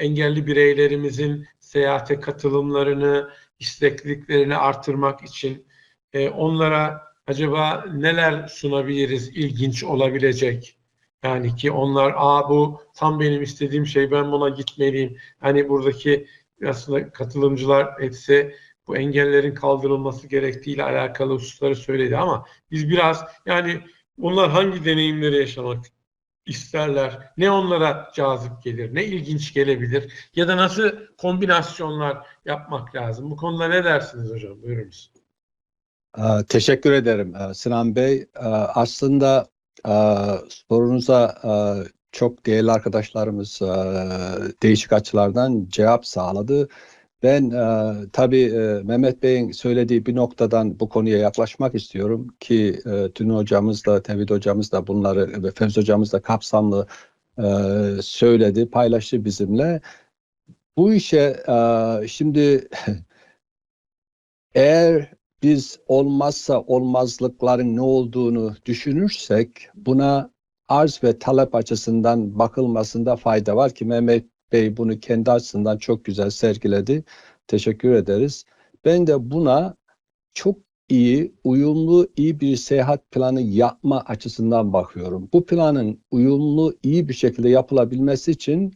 engelli bireylerimizin seyahate katılımlarını, istekliliklerini artırmak için e, onlara acaba neler sunabiliriz ilginç olabilecek? Yani ki onlar aa bu tam benim istediğim şey ben buna gitmeliyim. Hani buradaki aslında katılımcılar hepsi bu engellerin kaldırılması gerektiğiyle alakalı hususları söyledi ama biz biraz yani onlar hangi deneyimleri yaşamak isterler, ne onlara cazip gelir, ne ilginç gelebilir ya da nasıl kombinasyonlar yapmak lazım. Bu konuda ne dersiniz hocam? Buyurunuz. Teşekkür ederim Sinan Bey. Aslında sorunuza çok değerli arkadaşlarımız değişik açılardan cevap sağladı. Ben e, tabii e, Mehmet Bey'in söylediği bir noktadan bu konuya yaklaşmak istiyorum ki e, Tünü hocamız da, Tevhid hocamız da bunları ve Fevzi hocamız da kapsamlı e, söyledi, paylaştı bizimle. Bu işe e, şimdi eğer biz olmazsa olmazlıkların ne olduğunu düşünürsek buna arz ve talep açısından bakılmasında fayda var ki Mehmet Bey bunu kendi açısından çok güzel sergiledi. Teşekkür ederiz. Ben de buna çok iyi, uyumlu, iyi bir seyahat planı yapma açısından bakıyorum. Bu planın uyumlu, iyi bir şekilde yapılabilmesi için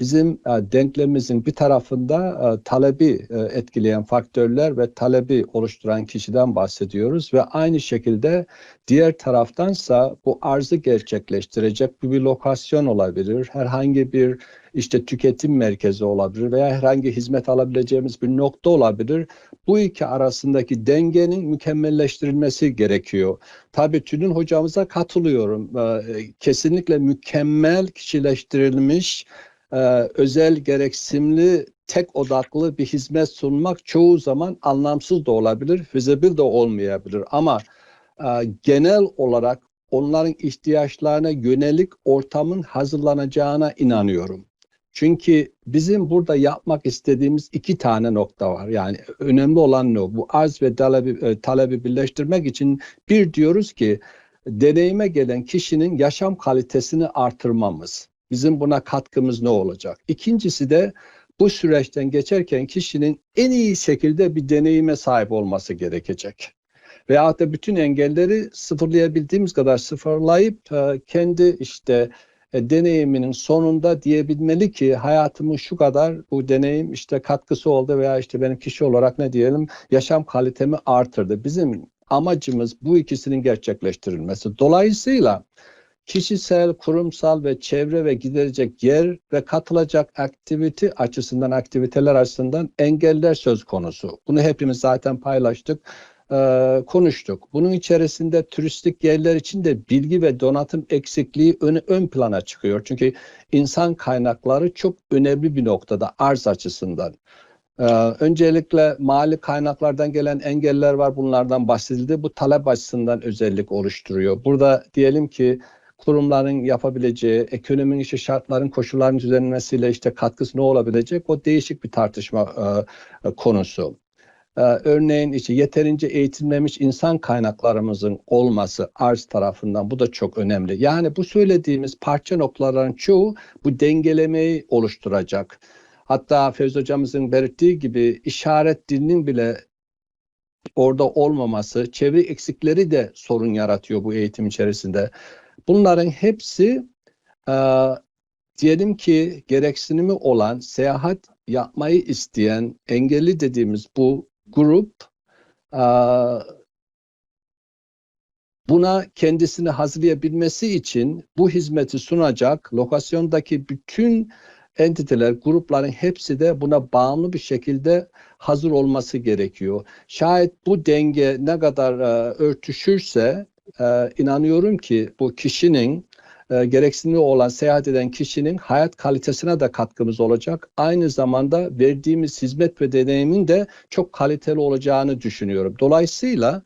bizim denklemimizin bir tarafında talebi etkileyen faktörler ve talebi oluşturan kişiden bahsediyoruz ve aynı şekilde diğer taraftansa bu arzı gerçekleştirecek bir lokasyon olabilir. Herhangi bir işte tüketim merkezi olabilir veya herhangi hizmet alabileceğimiz bir nokta olabilir. Bu iki arasındaki dengenin mükemmelleştirilmesi gerekiyor. Tabii Tülin hocamıza katılıyorum. Ee, kesinlikle mükemmel kişileştirilmiş, e, özel gereksimli, tek odaklı bir hizmet sunmak çoğu zaman anlamsız da olabilir, feasible de olmayabilir. Ama e, genel olarak onların ihtiyaçlarına yönelik ortamın hazırlanacağına inanıyorum. Çünkü bizim burada yapmak istediğimiz iki tane nokta var. Yani önemli olan ne? Bu arz ve talebi, e, talebi birleştirmek için bir diyoruz ki deneyime gelen kişinin yaşam kalitesini artırmamız. Bizim buna katkımız ne olacak? İkincisi de bu süreçten geçerken kişinin en iyi şekilde bir deneyime sahip olması gerekecek. Veyahut da bütün engelleri sıfırlayabildiğimiz kadar sıfırlayıp e, kendi işte e, deneyiminin sonunda diyebilmeli ki hayatımın şu kadar bu deneyim işte katkısı oldu veya işte benim kişi olarak ne diyelim yaşam kalitemi artırdı. Bizim amacımız bu ikisinin gerçekleştirilmesi. Dolayısıyla kişisel, kurumsal ve çevre ve giderecek yer ve katılacak aktivite açısından, aktiviteler açısından engeller söz konusu. Bunu hepimiz zaten paylaştık e, konuştuk. Bunun içerisinde turistik yerler için de bilgi ve donatım eksikliği ön, ön plana çıkıyor. Çünkü insan kaynakları çok önemli bir noktada arz açısından. Ee, öncelikle mali kaynaklardan gelen engeller var. Bunlardan bahsedildi. Bu talep açısından özellik oluşturuyor. Burada diyelim ki kurumların yapabileceği, ekonominin işte şartların, koşulların düzenlenmesiyle işte katkısı ne olabilecek? O değişik bir tartışma e, konusu. Ee, örneğin işte yeterince eğitilmemiş insan kaynaklarımızın olması arz tarafından bu da çok önemli. Yani bu söylediğimiz parça noktaların çoğu bu dengelemeyi oluşturacak. Hatta Fevzi hocamızın belirttiği gibi işaret dilinin bile orada olmaması, çevre eksikleri de sorun yaratıyor bu eğitim içerisinde. Bunların hepsi e, diyelim ki gereksinimi olan seyahat yapmayı isteyen engelli dediğimiz bu grup buna kendisini hazırlayabilmesi için bu hizmeti sunacak lokasyondaki bütün entiteler, grupların hepsi de buna bağımlı bir şekilde hazır olması gerekiyor. Şayet bu denge ne kadar örtüşürse inanıyorum ki bu kişinin e, gereksinimi olan seyahat eden kişinin hayat kalitesine de katkımız olacak. Aynı zamanda verdiğimiz hizmet ve deneyimin de çok kaliteli olacağını düşünüyorum. Dolayısıyla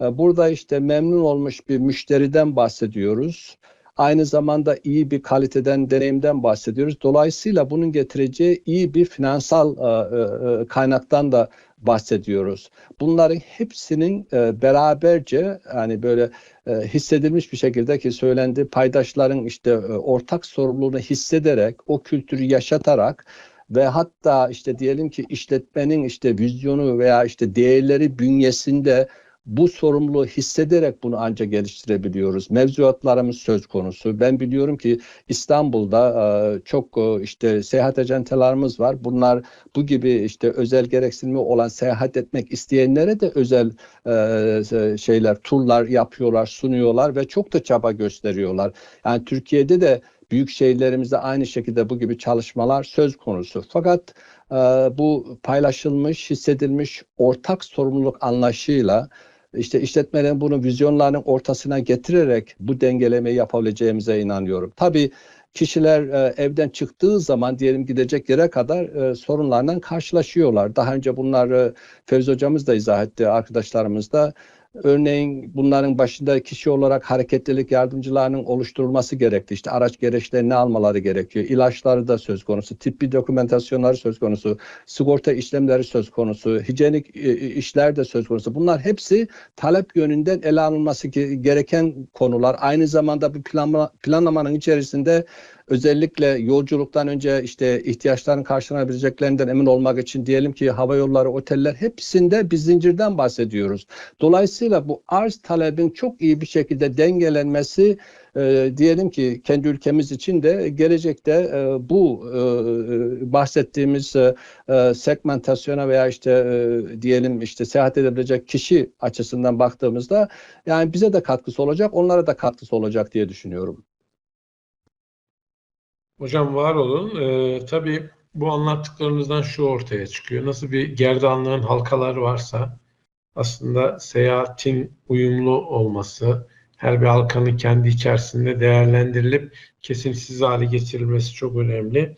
e, burada işte memnun olmuş bir müşteriden bahsediyoruz. Aynı zamanda iyi bir kaliteden, deneyimden bahsediyoruz. Dolayısıyla bunun getireceği iyi bir finansal e, e, kaynaktan da bahsediyoruz. Bunların hepsinin e, beraberce yani böyle e, hissedilmiş bir şekilde ki söylendi paydaşların işte e, ortak sorumluluğunu hissederek o kültürü yaşatarak ve hatta işte diyelim ki işletmenin işte vizyonu veya işte değerleri bünyesinde bu sorumluluğu hissederek bunu ancak geliştirebiliyoruz. Mevzuatlarımız söz konusu. Ben biliyorum ki İstanbul'da e, çok e, işte seyahat ajantalarımız var. Bunlar bu gibi işte özel gereksinimi olan seyahat etmek isteyenlere de özel e, şeyler, turlar yapıyorlar, sunuyorlar ve çok da çaba gösteriyorlar. Yani Türkiye'de de büyük şehirlerimizde aynı şekilde bu gibi çalışmalar söz konusu. Fakat e, bu paylaşılmış, hissedilmiş ortak sorumluluk anlayışıyla işte işletmelerin bunu vizyonlarının ortasına getirerek bu dengelemeyi yapabileceğimize inanıyorum. Tabii kişiler e, evden çıktığı zaman diyelim gidecek yere kadar e, sorunlarla karşılaşıyorlar. Daha önce bunları Fevzi hocamız da izah etti, arkadaşlarımız da. Örneğin bunların başında kişi olarak hareketlilik yardımcılarının oluşturulması gerekti. İşte araç gereçlerini almaları gerekiyor. İlaçları da söz konusu, tıbbi dokumentasyonları söz konusu, sigorta işlemleri söz konusu, hijyenik e, işler de söz konusu. Bunlar hepsi talep yönünden ele alınması gereken konular. Aynı zamanda bir planlama, planlamanın içerisinde özellikle yolculuktan önce işte ihtiyaçların karşılanabileceklerinden emin olmak için diyelim ki hava yolları, oteller hepsinde bir zincirden bahsediyoruz. Dolayısıyla bu arz talebin çok iyi bir şekilde dengelenmesi e, diyelim ki kendi ülkemiz için de gelecekte e, bu e, bahsettiğimiz e, segmentasyona veya işte e, diyelim işte seyahat edebilecek kişi açısından baktığımızda yani bize de katkısı olacak, onlara da katkısı olacak diye düşünüyorum. Hocam var olun. Ee, tabii bu anlattıklarınızdan şu ortaya çıkıyor. Nasıl bir gerdanlığın halkalar varsa aslında seyahatin uyumlu olması, her bir halkanın kendi içerisinde değerlendirilip kesintisiz hale getirilmesi çok önemli.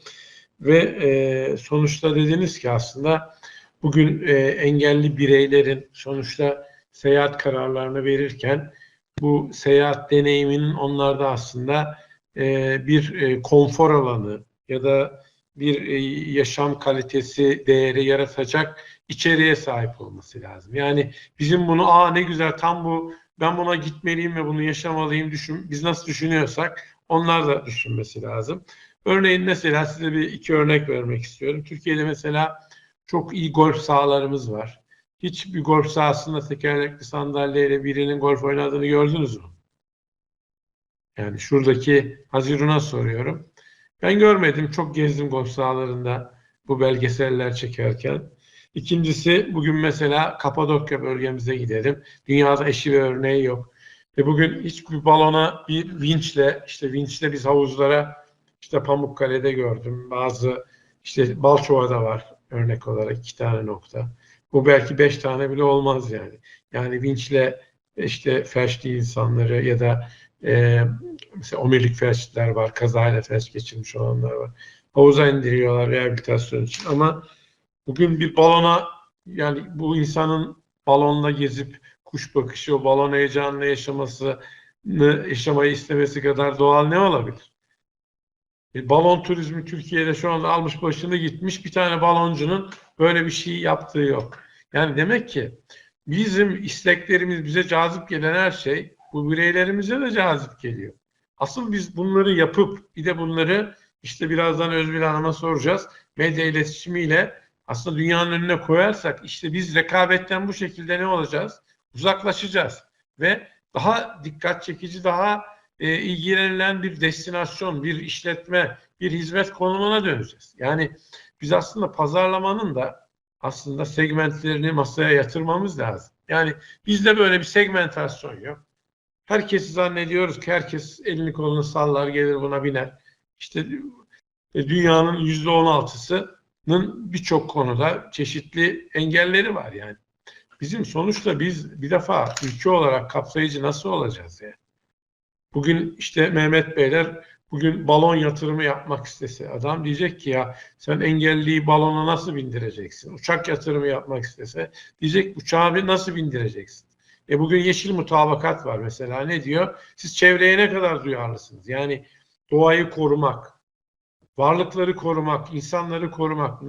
Ve e, sonuçta dediniz ki aslında bugün e, engelli bireylerin sonuçta seyahat kararlarını verirken bu seyahat deneyiminin onlarda aslında e, bir e, konfor alanı ya da bir e, yaşam kalitesi değeri yaratacak içeriğe sahip olması lazım. Yani bizim bunu aa ne güzel tam bu ben buna gitmeliyim ve bunu yaşamalıyım düşün biz nasıl düşünüyorsak onlar da düşünmesi lazım. Örneğin mesela size bir iki örnek vermek istiyorum. Türkiye'de mesela çok iyi golf sahalarımız var. Hiç bir golf sahasında tekerlekli sandalyeyle birinin golf oynadığını gördünüz mü? Yani şuradaki Hazirun'a soruyorum. Ben görmedim. Çok gezdim golf sahalarında bu belgeseller çekerken. İkincisi bugün mesela Kapadokya bölgemize gidelim. Dünyada eşi ve örneği yok. Ve bugün hiçbir balona bir vinçle, işte vinçle biz havuzlara işte Pamukkale'de gördüm. Bazı işte Balçova'da var örnek olarak iki tane nokta. Bu belki beş tane bile olmaz yani. Yani vinçle işte felçli insanları ya da e, mesela omurilik felçliler var, kazayla felç geçirmiş olanlar var. Havuza indiriyorlar rehabilitasyon için ama bugün bir balona yani bu insanın balonla gezip kuş bakışı, o balon heyecanını yaşamasını yaşamayı istemesi kadar doğal ne olabilir? Bir balon turizmi Türkiye'de şu anda almış başını gitmiş. Bir tane baloncunun böyle bir şey yaptığı yok. Yani demek ki bizim isteklerimiz bize cazip gelen her şey bu bireylerimize de cazip geliyor. Asıl biz bunları yapıp bir de bunları işte birazdan Özbil Hanım'a soracağız. Medya iletişimiyle aslında dünyanın önüne koyarsak işte biz rekabetten bu şekilde ne olacağız? Uzaklaşacağız ve daha dikkat çekici, daha e, ilgilenilen bir destinasyon, bir işletme, bir hizmet konumuna döneceğiz. Yani biz aslında pazarlamanın da aslında segmentlerini masaya yatırmamız lazım. Yani bizde böyle bir segmentasyon yok. Herkesi zannediyoruz ki herkes elini kolunu sallar gelir buna biner. İşte e, dünyanın yüzde on altısının birçok konuda çeşitli engelleri var yani. Bizim sonuçta biz bir defa ülke olarak kapsayıcı nasıl olacağız yani? Bugün işte Mehmet Beyler bugün balon yatırımı yapmak istese adam diyecek ki ya sen engelliyi balona nasıl bindireceksin? Uçak yatırımı yapmak istese diyecek uçağı nasıl bindireceksin? E bugün yeşil mutabakat var mesela. Ne diyor? Siz çevreye ne kadar duyarlısınız? Yani doğayı korumak, varlıkları korumak, insanları korumak.